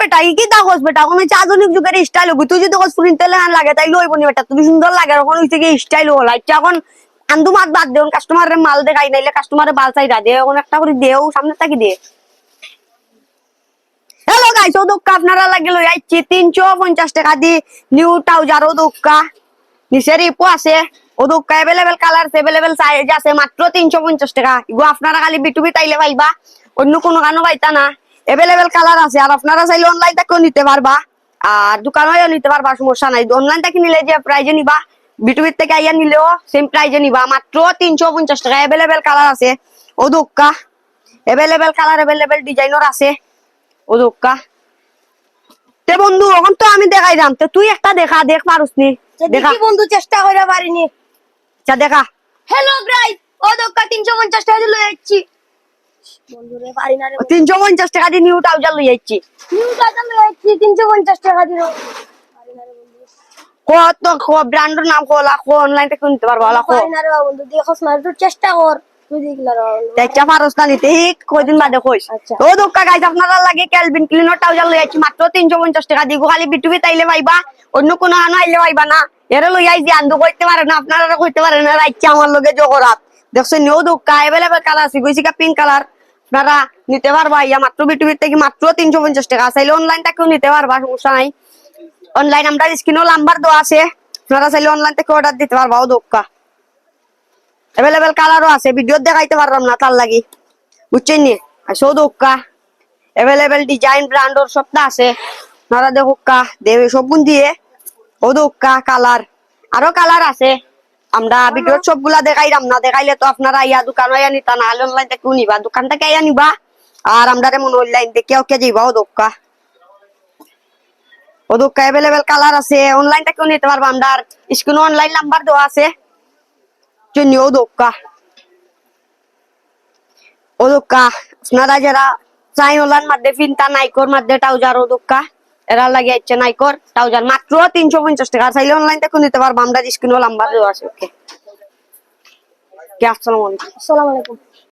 বেটা ই কি দাখস বেটা? কোন আধুনিক যুগের স্টাইল হবি। তুই যদি কস প্রিন্ট না লাগে তাই লইব নি বেটা। তুমি সুন্দর লাগে এখন হইছে কি স্টাইল হল এখন আন্দু মাত বাদ কাস্টমারের মাল দেখাই, নাইলে কাস্টমারের বাল চাই দে। এখন একটা করে দেও সামনে তাকি দে। হ্যালো গাইস ও আপনারা লাগে লই আইছি। তিনশো পঞ্চাশ টাকা দি নিউ ট্রাউজার ও দোক্কা। ইপো আছে। কালার সাইজ আছে মাত্র তিনশো পঞ্চাশ টাকা। ইগো আপনারা খালি বিটুবি তাইলে পাইবা। অন্য কোনো গানও পাইতা না। এভেলেবেল কালার আছে আর আপনারা চাইলে অনলাইন থেকেও নিতে পারবা। আর দোকানেও নিতে পারবা সমস্যা নাই। অনলাইন থেকে নিলে যে প্রাইজে নিবা বিটুবির থেকে আইয়া নিলেও সেম প্রাইজে নিবা। মাত্র তিনশো পঞ্চাশ টাকা। কালার আছে। কালার ডিজাইনের আছে। তে বন্ধু এখন তো আমি দেখাই দাম। তো তুই একটা দেখা দেখ পারুস নি দেখা। দেখি বন্ধু চেষ্টা করে পারিনি। আচ্ছা দেখা। হ্যালো গাইস ও তিনশো পঞ্চাশ টাকা দিয়ে লই যাচ্ছি। বন্ধু রে পারি না রে তিনশো পঞ্চাশ টাকা দিয়ে নিউ ট্রাউজার লই যাচ্ছি। নিউ লই যাচ্ছি তিনশো পঞ্চাশ টাকা দিয়ে। পারি না রে বন্ধু। কত ব্র্যান্ডের নাম কোলা কো অনলাইন থেকে নিতে পারব আলা কো পারি না রে বন্ধু দেখোস না একটু চেষ্টা কর। আচ্ছা। তো দোক্কা গাইজ আপনারা লাগে ক্যালভিন ক্লিনার ট্রাউজার লই যাচ্ছি মাত্র তিনশো পঞ্চাশ টাকা দিব খালি বিটুবি তাইলে অন্য কোনো আনো আইলে পাইবা না। এরা লই আইছি, আন্দো কইতে পারে না আপনারা কইতে পারে না, রাইচ্ছে আমার লগে জগরাত দেখছেন নিও দোক্কা এভেলেবেল কালার আছে, কইছি পিঙ্ক কালার আপনারা নিতে পারবা, ইয়া মাত্র বিটুবির থেকে মাত্র তিনশো পঞ্চাশ টাকা। চাইলে অনলাইন থেকেও নিতে পারবা, সমস্যা নাই। অনলাইন আমরা স্ক্রিনও নাম্বার দেওয়া আছে। আপনারা চাইলে অনলাইন থেকে অর্ডার দিতে পারবা, ও দোক্কা। এভেলেবেল কালারও আছে ভিডিও দেখাইতে পারলাম না, তার লাগি। বুঝছেন নি? আসো দোক্কা। এভেলেবেল ডিজাইন ব্র্যান্ডর সবটা আছে। আপনারা দেখুকা দেবে সব দিয়ে। ও দোক্কা কালার। আরও কালার আছে। আমরা ভিডিওর সবগুলা দেখাইলাম না দেখাইলে তো আপনারা ইয়া দোকান আইয়া নিতা না হলে অনলাইন থেকে নিবা দোকান থেকে আইয়া নিবা আর আমরা মনে অনলাইন দেখে ওকে যাইবা ও দোক্কা ও দোক্কা এভেলেবেল কালার আছে। অনলাইন থেকেও নিতে পারবা। আমরা স্ক্রিনে অনলাইন নাম্বার দেওয়া আছে। জন্য ও দোক্কা ও দোক্কা আপনারা যারা চাইন ওলার মধ্যে ফিনতা নাইকোর মধ্যে টাউজার ও দোক্কা এরা লাগে ইচ্ছে নাইকোর টাউজার মাত্র তিনশো পঞ্চাশ টাকা। চাইলে অনলাইন দেখুন নিতে পারব, আমরা স্ক্রিনে নাম্বার দেওয়া আছে ওকে আসসালাম আলাইকুম? আলাইকুম।